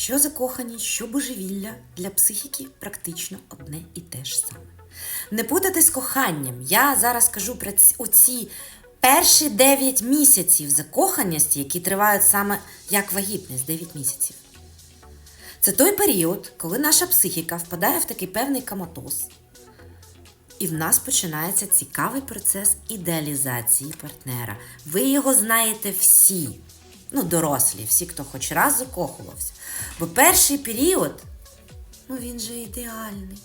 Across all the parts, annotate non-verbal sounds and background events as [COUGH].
Що закоханість, що божевілля для психіки практично одне і те ж саме. Не путати з коханням. Я зараз кажу про оці перші 9 місяців закоханості, які тривають саме як вагітність 9 місяців. Це той період, коли наша психіка впадає в такий певний коматоз, і в нас починається цікавий процес ідеалізації партнера. Ви його знаєте всі, ну, дорослі, всі, хто хоч раз закохувався. Бо перший період, ну він же ідеальний.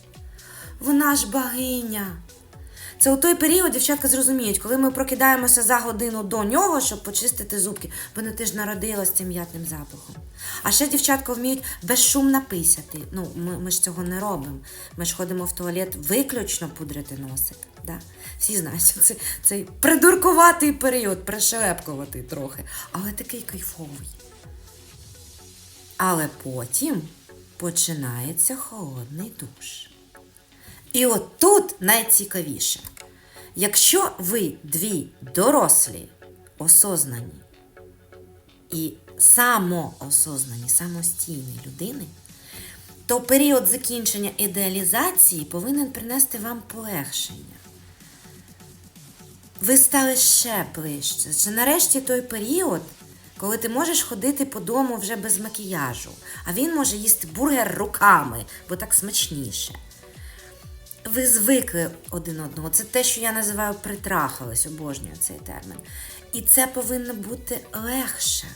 Вона ж богиня. Це у той період, дівчатка зрозуміють, коли ми прокидаємося за годину до нього, щоб почистити зубки, бо ну ти ж народилась цим м'ятним запахом. А ще дівчатка вміють безшумно писати. Ну, ми, ми ж цього не робимо. Ми ж ходимо в туалет виключно пудрити носик. Да? Всі знають, що [LAUGHS] це цей придуркуватий період, пришелепкуватий трохи, але такий кайфовий. Але потім починається холодний душ. І от тут найцікавіше. Якщо ви дві дорослі, осознані і самоосознані, самостійні людини, то період закінчення ідеалізації повинен принести вам полегшення. Ви стали ще ближче. Це нарешті той період, коли ти можеш ходити по дому вже без макіяжу, а він може їсти бургер руками, бо так смачніше. Ви звикли один одного. Це те, що я називаю притрахались, обожнюю цей термін. І це повинно бути легше.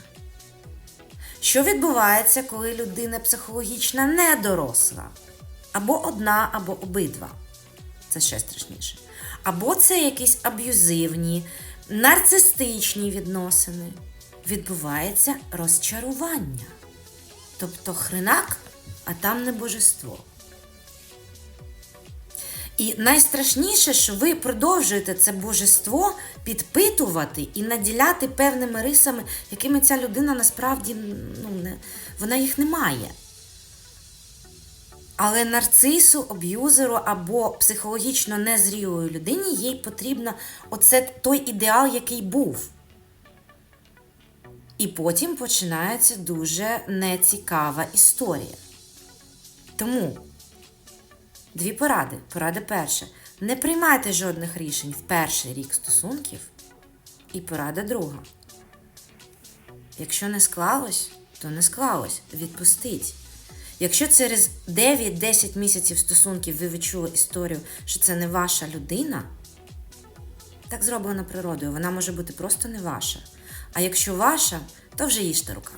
Що відбувається, коли людина психологічно не доросла? Або одна, або обидва. Це ще страшніше. Або це якісь аб'юзивні, нарцистичні відносини. Відбувається розчарування. Тобто хренак, а там не божество. І найстрашніше, що ви продовжуєте це божество підпитувати і наділяти певними рисами, якими ця людина насправді ну, не, вона їх не має. Але нарцису, аб'юзеру або психологічно незрілої людині їй потрібно оце той ідеал, який був. І потім починається дуже нецікава історія. Тому Дві поради. Порада перша. Не приймайте жодних рішень в перший рік стосунків. І порада друга. Якщо не склалось, то не склалось. Відпустіть. Якщо через 9-10 місяців стосунків ви відчули історію, що це не ваша людина, так зроблена природою. Вона може бути просто не ваша. А якщо ваша, то вже їжте рука.